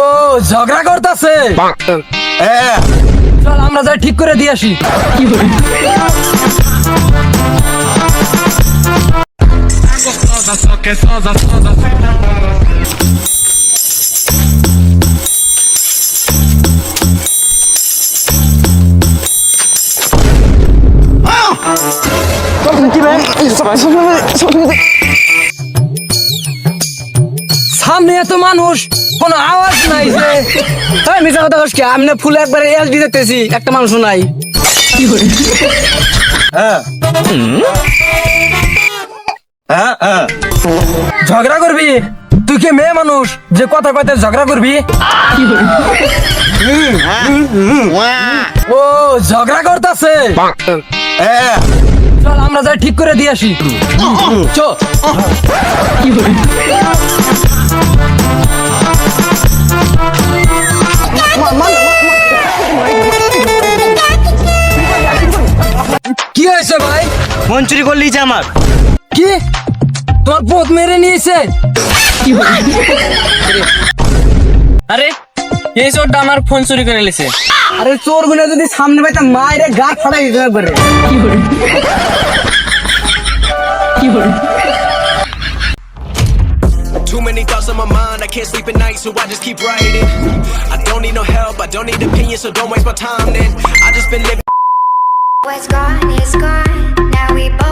ও ঝগড়া করতেছে? চল আমরা যাই ঠিক করে দিয়ে আসি। সামনে এত মানুষ। কোনো আওয়াজ নাই যে। তাই মিশা কথা কস কি? আমি না ফুল একবারে এলডি দেখতেছি, একটা মানুষ নাই। হ্যাঁ। হ্যাঁ হ্যাঁ। ঝগড়া করবি? তুই কি মেয়ে মানুষ যে কথা কথা ঝগড়া করবি? ও, ঝগড়া করতেছে। হ্যাঁ। চল, আমরা যাই ঠিক করে দিয়ে আসি। চো ফোন চুরি করলি যে আমার কি তোর পোত মেরে নিয়েছে আরে এই চোরটা আমার ফোন চুরি করে নিয়েছে আরে চোরগুলো যদি সামনে পাইতাম মায়ের গাছ ফাটাই দিতে পারে কি করে কি একবারে Too many thoughts on my mind, I can't sleep at night, so I just keep writing. I don't need no help, I don't need opinions, so don't waste my time then. I just been living. What's gone is gone. we